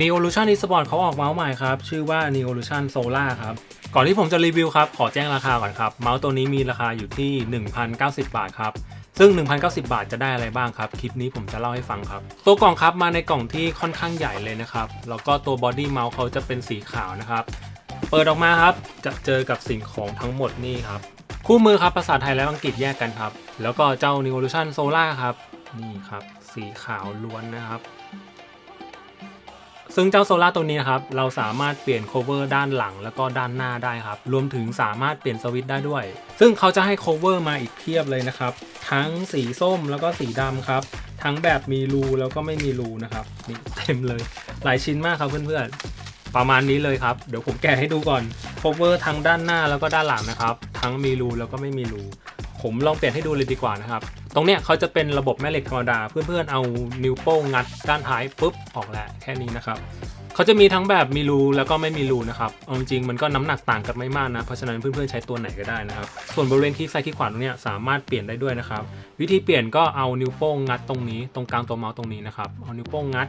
Neolution Esport เขาออกเมาส์ใหม่ครับ ชื่อว่า Neolution Solar ครับ ก่อนที่ผมจะรีวิวครับ ขอแจ้งราคาก่อนครับ เมาส์ตัวนี้มีราคาอยู่ที่ 1,090 บาทครับซึ่ง 1,090 บาทจะได้อะไรบ้างครับ คลิปนี้ผมจะเล่าให้ฟังครับ ตัวกล่องครับมาในกล่องที่ค่อนข้างใหญ่เลยนะครับ แล้วก็ตัวบอดี้เมาส์เขาจะเป็นสีขาวนะครับ เปิดออกมาครับ จะเจอกับสิ่งของทั้งหมดนี่ครับ คู่มือครับภาษาไทยและอังกฤษแยกกันครับ แล้วก็เจ้า Neolution Solar ครับ นี่ครับ สีขาวล้วนนะครับ ซึ่งเจ้าโซล่าตัวนี้นะครับเราสามารถเปลี่ยน cover ด้านหลังแล้วก็ด้านหน้าได้ครับ รวมถึงสามารถเปลี่ยนสวิตช์ได้ด้วย ซึ่งเขาจะให้ cover มาอีกเพียบเลยนะครับ ทั้งสีส้มแล้วก็สีดำครับ ทั้งแบบมีรูแล้วก็ไม่มีรูนะครับนี่เต็มเลย หลายชิ้นมากครับเพื่อนๆ ประมาณนี้เลยครับ เดี๋ยวผมแกะให้ดูก่อน cover ทั้งด้านหน้าแล้วก็ด้านหลังนะครับ ทั้งมีรูแล้วก็ไม่มีรู ผมลองเปลี่ยนให้ดูเลยดีกว่านะครับ รงเนี้ยเขาจะเป็นระบบแม่เหล็กธรรมดา เพื่อนๆเอานิ้วโป้งงัดด้านท้ายปุ๊บออกแล้วแค่นี้นะครับเขาจะมีทั้งแบบมีรูแล้วก็ไม่มีรูนะครับเอาจริงมันก็น้ำหนักต่างกันไม่มากนะ เพราะฉะนั้นเพื่อนๆใช้ตัวไหนก็ได้นะครับ ส่วนบริเวณที่ซ้ายที่ขวาตรงเนี้ยสามารถเปลี่ยนได้ด้วยนะครับ วิธีเปลี่ยนก็เอานิ้วโป้งงัดตรงนี้ ตรงกลางตัวเมาส์ตรงนี้นะครับ เอานิ้วโป้งงัด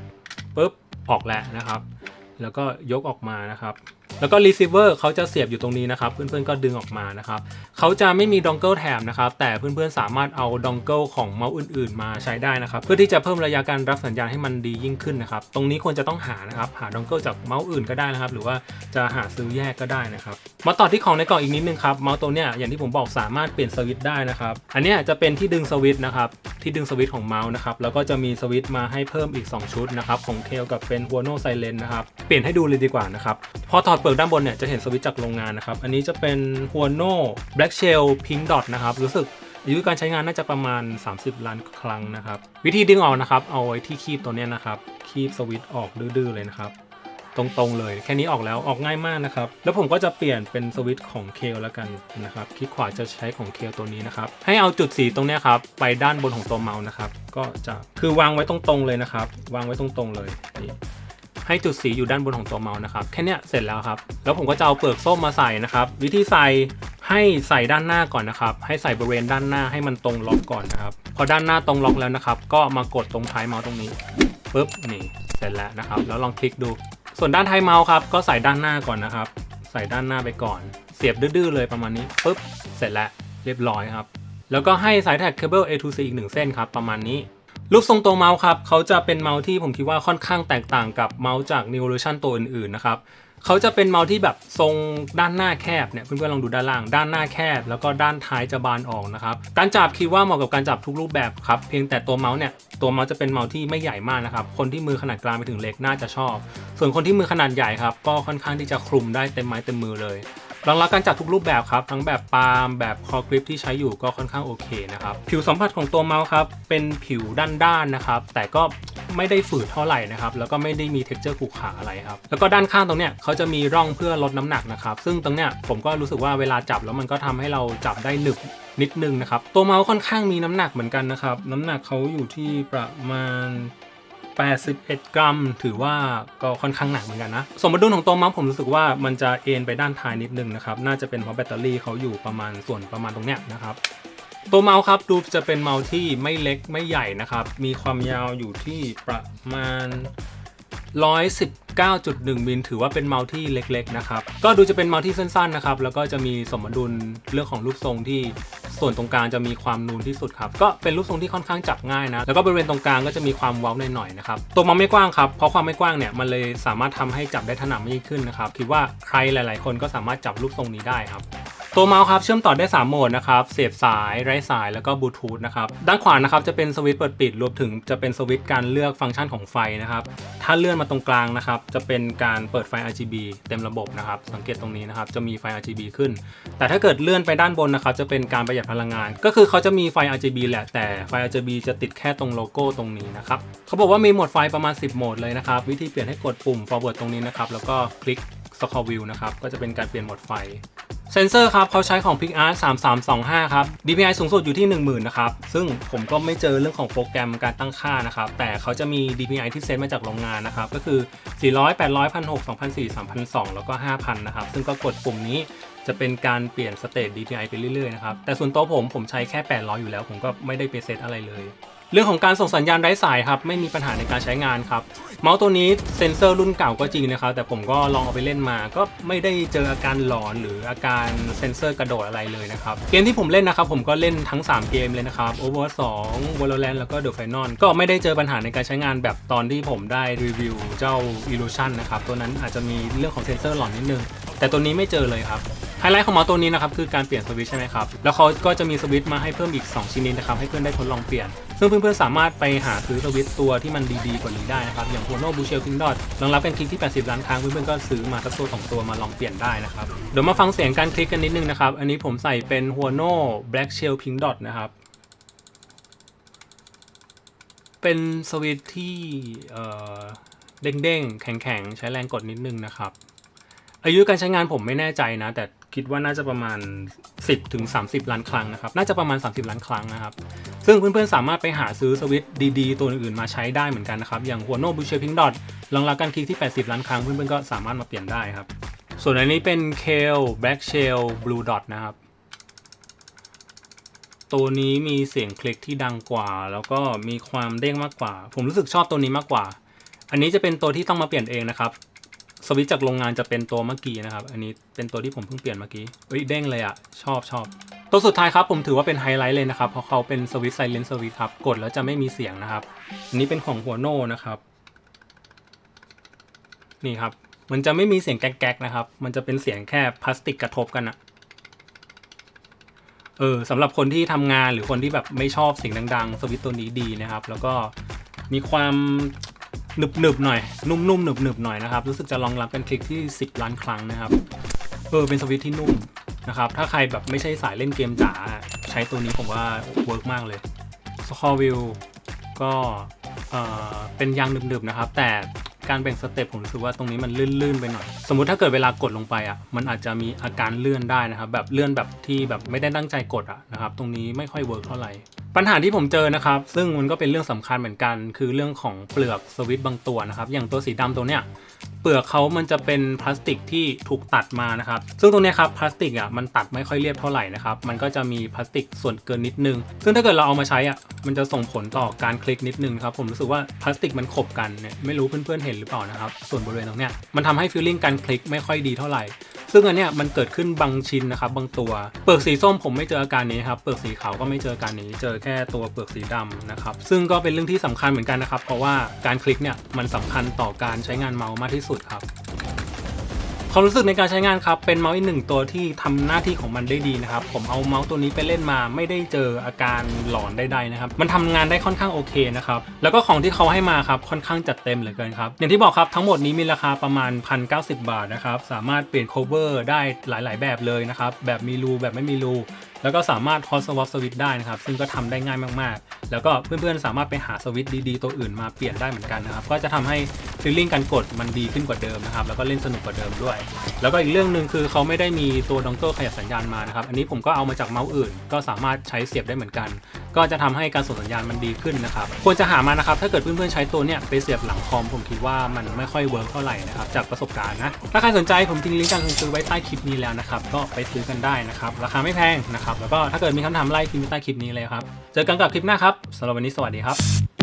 ปุ๊บออกแล้วนะครับ แล้วก็ยกออกมานะครับ แล้วก็ receiver เขาจะเสียบอยู่ตรงนี้นะครับ เพื่อนๆก็ดึงออกมานะครับเขาจะไม่มีดองเกิลแถมนะครับ แต่เพื่อนๆสามารถเอาดองเกิลของเมาส์อื่น ๆ มาใช้ได้นะครับ เพื่อที่จะเพิ่มระยะการรับสัญญาณให้มันดียิ่งขึ้นนะครับ ตรงนี้ควรจะต้องหานะครับ หาดองเกิลจากเมาส์อื่นก็ได้นะครับ หรือว่าจะหาซื้อแยกก็ได้นะครับ มาต่อที่ของในกล่องอีกนิดนึงครับ เมาส์ตัวเนี้ยอย่างที่ผมบอกสามารถเปลี่ยนสวิตช์ได้นะครับ อันเนี้ยจะเป็นที่ดึงสวิตช์นะครับ ที่ดึงสวิตช์ของเมาส์นะครับ แล้วก็จะมีสวิตช์มาให้เพิ่มอีก 2 ชุดนะครับ ของเคลกับเป็นหัวโนไซเลนนะครับ เปลี่ยนให้ดูเลยดีกว่านะครับ พอถอดเปลือกด้านบนเนี่ยจะเห็นสวิตช์จากโรงงานนะครับ อันนี้จะเป็นหัวโน Black Shell Pink Dot นะครับ รู้สึกอายุการใช้งานน่าจะประมาณ 30 ล้านครั้งนะครับ วิธีดึงออกนะครับ เอาไว้ที่คีบตัวเนี้ยนะครับ คีบสวิตช์ออกดื้อๆเลยนะครับตรงๆเลย แค่นี้ออกแล้วออกง่ายมากนะครับ แล้วผมก็จะเปลี่ยนเป็นสวิตช์ของเคลแล้วกันนะครับคลิกขวาจะใช้ของเคลตัวนี้นะครับ ให้เอาจุดสีตรงนี้ครับไปด้านบนของตัวเมาส์นะครับ ก็จะคือวางไว้ตรงๆเลยนะครับ วางไว้ตรงๆเลยนี่ ให้จุดสีอยู่ด้านบนของตัวเมาส์นะครับ แค่นี้เสร็จแล้วครับ แล้วผมก็จะเอาเปลือกส้มมาใส่นะครับ วิธีใส่ให้ใส่ด้านหน้าก่อนนะครับ ให้ใส่บริเวณด้านหน้าให้มันตรงล็อกก่อนนะครับ พอด้านหน้าตรงล็อกแล้วนะครับ ก็มากดตรงท้ายเมาส์ตรงนี้ปุ๊บนี่เสร็จแล้วนะครับ แล้วลองคลิกดู ส่วนด้านท้ายเมาส์ครับก็ใส่ด้านหน้าก่อนนะครับ ใส่ด้านหน้าไปก่อน เสียบดื้อๆเลยประมาณนี้ปุ๊บเสร็จแล้วเรียบร้อยครับ แล้วก็ให้สายแท็กเคเบิล A to C อีกหนึ่งเส้นครับประมาณนี้ รูปทรงตัวเมาส์ครับเขาจะเป็นเมาส์ที่ผมคิดว่าค่อนข้างแตกต่างกับเมาส์จาก Neolution ตัวอื่นๆนะครับเขาจะเป็นเมาส์ที่แบบทรงด้านหน้าแคบเนี่ยเพื่อนๆลองดูด้านล่าง ด้านหน้าแคบ แล้วก็ด้านท้ายจะบานออกนะครับการจับคิดว่าเหมาะกับการจับทุกรูปแบบครับเพียงแต่ตัวเมาส์เนี่ยตัวเมาส์จะเป็นเมาส์ที่ไม่ใหญ่มากนะครับคนที่มือขนาดกลางไปถึงเล็กน่าจะชอบ ส่วนคนที่มือขนาดใหญ่ครับก็ค่อนข้างที่จะคลุมได้เต็มไม้เต็มมือเลย รองรับการจับทุกรูปแบบครับ ทั้งแบบปาล์มแบบคอกริปที่ใช้อยู่ก็ค่อนข้างโอเคนะครับ ผิวสัมผัสของตัวเมาส์ครับ เป็นผิวด้านๆนะครับ แต่ก็ไม่ได้ฝืดเท่าไหร่นะครับ แล้วก็ไม่ได้มีเท็กเจอร์ขรุขระอะไรครับ แล้วก็ด้านข้างตรงเนี้ยเขาจะมีร่องเพื่อลดน้ำหนักนะครับ ซึ่งตรงเนี้ยผมก็รู้สึกว่าเวลาจับแล้วมันก็ทำให้เราจับได้หนึบนิดนึงนะครับ ตัวเมาส์ค่อนข้างมีน้ำหนักเหมือนกันนะครับ น้ำหนักเขาอยู่ที่ประมาณ 81 กรัม ถือว่าก็ค่อนข้างหนักเหมือนกันนะ สมดุลของตัวเมาส์ผมรู้สึกว่ามันจะเอ็นไปด้านท้ายนิดนึงนะครับ น่าจะเป็นเพราะแบตเตอรี่เขาอยู่ประมาณส่วนประมาณตรงเนี้ยนะครับตัวเมาส์ครับดูจะเป็นเมาส์ที่ไม่เล็กไม่ใหญ่นะครับ มีความยาวอยู่ที่ประมาณ 119.1 มิลถือว่าเป็นเมาส์ที่เล็กๆนะครับ ก็ดูจะเป็นเมาส์ที่สั้นๆนะครับ แล้วก็จะมีสมดุลเรื่องของรูปทรงที่ ส่วนตรงกลางจะมีความนูนที่สุดครับก็เป็นรูปทรงที่ค่อนข้างจับง่ายนะแล้วก็บริเวณตรงกลางก็จะมีความเว้าหน่อยๆนะครับตัวมันไม่กว้างครับเพราะความไม่กว้างเนี่ยมันเลยสามารถทำให้จับได้ถนัดมากยิ่งขึ้นนะครับคิดว่าใครหลาย ๆ คนก็สามารถจับรูปทรงนี้ได้ครับ ตัวเมาส์ครับเชื่อมต่อได้ 3 โหมดนะครับ เสียบสายไร้สายแล้วก็บลูทูธนะครับ ด้านขวานะครับจะเป็นสวิตช์เปิดปิดรวมถึงจะเป็นสวิตช์การเลือกฟังก์ชันของไฟนะครับ ถ้าเลื่อนมาตรงกลางนะครับ จะเป็นการเปิดไฟ RGB เต็มระบบนะครับ สังเกตตรงนี้นะครับจะมีไฟ RGB ขึ้น แต่ถ้าเกิดเลื่อนไปด้านบนนะครับจะเป็นการประหยัดพลังงาน ก็คือเขาจะมีไฟ RGB แหละแต่ไฟ RGB จะติดแค่ตรงโลโก้ตรงนี้นะครับเขาบอกว่ามีโหมดไฟประมาณ 10 โหมดเลยนะครับวิธีเปลี่ยนให้กดปุ่ม forward ตรงนี้นะครับแล้วก็คลิก Score View นะครับก็จะเป็นการเปลี่ยนโหมดไฟ เซนเซอร์ครับเขาใช้ของ PixArt 3325 ครับ DPI สูงสุดอยู่ที่ 10,000 นะครับ ซึ่งผมก็ไม่เจอเรื่องของโปรแกรมการตั้งค่านะครับ แต่เขาจะมี DPI ที่เซตมาจากโรงงานนะครับ ก็คือ 400 800 1,600 2,400 3,200 แล้วก็ 5,000 นะครับ ซึ่งก็กดปุ่มนี้จะเป็นการเปลี่ยนสเตต DPI ไปเรื่อยๆนะครับ แต่ส่วนตัวผมผมใช้แค่ 800 อยู่แล้ว ผมก็ไม่ได้ไปเซตอะไรเลย เรื่องของการส่งสัญญาณไร้สายครับไม่มีปัญหาในการใช้งานครับ เมาส์ตัวนี้เซนเซอร์รุ่นเก่าก็จริงนะครับ แต่ผมก็ลองเอาไปเล่นมา ก็ไม่ได้เจออาการหลอนหรืออาการเซนเซอร์กระโดดอะไรเลยนะครับ เกมที่ผมเล่นนะครับ ผมก็เล่นทั้ง 3 เกมเลยนะครับ Overwatch 2 Valorant แล้วก็ The Final ก็ไม่ได้เจอปัญหาในการใช้งานแบบตอนที่ผมได้รีวิวเจ้า Illusion นะครับตัวนั้นอาจจะมีเรื่องของเซนเซอร์หลอนนิดนึง แต่ตัวนี้ไม่เจอเลยครับไฮไลท์ของเมาส์ตัวนี้นะครับคือการเปลี่ยนสวิตช์ใช่ไหมครับแล้วเขาก็จะมีสวิตช์มาให้เพิ่มอีก 2 ชิ้นนี้นะครับให้เพื่อนได้ทดลองเปลี่ยน ซึ่งเพื่อนๆสามารถไปหาซื้อสวิตช์ตัวที่มันดีๆกว่านี้ได้นะครับอย่าง Hono b u s h e l King Dot รองรับเป็นคลิกที่ 80 ล้านครั้งเพื่อนๆก็ซื้อมาสักตัวสองตัวมาลองเปลี่ยนได้นะครับเดี๋ยวมาฟังเสียงการคลิกกันนิดนึงนะครับอันนี้ผมใส่เป็น Hono Black Shell Pink Dot นะครับเป็นสวิตช์ที่เอ่อเด้งๆแข็งๆใช้แรงกดนิดนึงนะครับ อายุการใช้งานผมไม่แน่ใจนะ แต่คิดว่าน่าจะประมาณ 10ถึง30 ล้านครั้งนะครับ น่าจะประมาณ 30 ล้านครั้งนะครับ ซึ่งเพื่อนๆ สามารถไปหาซื้อสวิตช์ดีๆ ตัวอื่นๆ มาใช้ได้เหมือนกันนะครับ อย่างหัวโนบูเชพิงดอทรองรับการคลิกที่ 80 ล้านครั้ง เพื่อนๆ ก็สามารถมาเปลี่ยนได้ครับ ส่วนอันนี้เป็น Kale Black Shell Blue Dot นะครับ ตัวนี้มีเสียงคลิกที่ดังกว่า แล้วก็มีความเด้งมากกว่า ผมรู้สึกชอบตัวนี้มากกว่า อันนี้จะเป็นตัวที่ต้องมาเปลี่ยนเองนะครับ สวิตจากโรงงานจะเป็นตัวเมื่อกี้นะครับ อันนี้เป็นตัวที่ผมเพิ่งเปลี่ยนเมื่อกี้เฮ้ยเด้งเลยอะ่ะชอบชอบ ตัวสุดท้ายครับผมถือว่าเป็นไฮไลท์เลยนะครับ เพราะเขาเป็นสวิตไซเลนสวิตครับ กดแล้วจะไม่มีเสียงนะครับ อันนี้เป็นของหัวโน่นะครับ นี่ครับ มันจะไม่มีเสียงแก๊กๆนะครับ มันจะเป็นเสียงแค่พลาสติกกระทบกันอะเออสำหรับคนที่ทำงานหรือคนที่แบบไม่ชอบเสียงดังๆ สวิตตัวนี้ดีนะครับ แล้วก็มีความ หนึบๆหน่อย นุ่มๆหนึบๆหน่อยนะครับ รู้สึกจะรองรับเป็นคลิกที่ 10 ล้านครั้งนะครับเออเป็นสวิตที่นุ่มนะครับถ้าใครแบบไม่ใช่สายเล่นเกมจ๋าใช้ตัวนี้ผมว่าเวิร์กมากเลยสคอวิวก็เออเป็นยางหนึบๆนะครับ แต่การแบ่งสเต็ปผมรู้สึกว่าตรงนี้มันลื่นๆไปหน่อย สมมุติถ้าเกิดเวลากดลงไปอะมันอาจจะมีอาการเลื่อนได้นะครับ แบบเลื่อนแบบที่แบบไม่ได้ตั้งใจกดอะนะครับ ตรงนี้ไม่ค่อยเวิร์กเท่าไหร่ ปัญหาที่ผมเจอนะครับ ซึ่งมันก็เป็นเรื่องสำคัญเหมือนกัน คือเรื่องของเปลือกสวิตบางตัวนะครับ อย่างตัวสีดำตัวเนี้ยเปลือกเขามันจะเป็นพลาสติกที่ถูกตัดมานะครับ ซึ่งตรงเนี้ยครับพลาสติกอะมันตัดไม่ค่อยเรียบเท่าไหร่นะครับ มันก็จะมีพลาสติกส่วนเกินนิดนึง ซึ่งถ้าเกิดเราเอามาใช้อะมันจะส่งผลต่อการคลิกนิดนึงครับผมรู้สึกว่าพลาสติกมันขบกันเนี่ยไม่รู้เพื่อนๆเห็นหรือเปล่านะครับส่วนบริเวณตรงเนี้ยมันทำให้ฟีลลิ่งการคลิกไม่ค่อยดีเท่าไหร่ ซึ่งอันเนี้ยมันเกิดขึ้นบางชิ้นนะครับบางตัว เปลือกสีส้มผมไม่เจออาการนี้ครับเปลือกสีขาวก็ไม่เจออาการนี้เจอแค่ตัวเปลือกสีดำนะครับซึ่งก็เป็นเรื่องที่สำคัญเหมือนกันนะครับเพราะว่าการคลิกเนี่ยมันสำคัญต่อการใช้งานเมาส์มากที่สุดครับ ความรู้สึกในการใช้งานครับ เป็นเมาส์อีกหนึ่งตัวที่ทำหน้าที่ของมันได้ดีนะครับ ผมเอาเมาส์ตัวนี้ไปเล่นมาไม่ได้เจออาการหลอนใดๆนะครับ มันทำงานได้ค่อนข้างโอเคนะครับ แล้วก็ของที่เขาให้มาครับค่อนข้างจัดเต็มเหลือเกินครับ อย่างที่บอกครับทั้งหมดนี้มีราคาประมาณ 1,090 บาทนะครับ สามารถเปลี่ยน cover ได้หลาย ๆ แบบเลยนะครับ แบบมีรูแบบไม่มีรู แล้วก็สามารถ hot swap สวิตได้นะครับ ซึ่งก็ทำได้ง่ายมากๆ แล้วก็เพื่อนๆ สามารถไปหาสวิตช์ดีๆ ตัวอื่นมาเปลี่ยนได้เหมือนกันนะครับ ก็จะทำให้ฟีลลิ่งการกดมันดีขึ้นกว่าเดิมนะครับ แล้วก็เล่นสนุกกว่าเดิมด้วย แล้วก็อีกเรื่องหนึ่งคือเขาไม่ได้มีตัวดองเกิลขยับสัญญาณมานะครับ อันนี้ผมก็เอามาจากเมาส์อื่น ก็สามารถใช้เสียบได้เหมือนกันก็จะทำให้การส่งสัญญาณมันดีขึ้นนะครับ ควรจะหามานะครับ ถ้าเกิดเพื่อนๆใช้ตัวเนี้ยไปเสียบหลังคอม ผมคิดว่ามันไม่ค่อยเวิร์กเท่าไหร่นะครับ จากประสบการณ์นะ ถ้าใครสนใจผมทิ้งลิงก์การซื้อไว้ใต้คลิปนี้แล้วนะครับ ก็ไปซื้อกันได้นะครับ ราคาไม่แพงนะครับ แล้วก็ถ้าเกิดมีคำถามไล่ทิ้งไว้ใต้คลิปนี้เลยครับ เจอกันกับคลิปหน้าครับสำหรับวันนี้สวัสดีครับ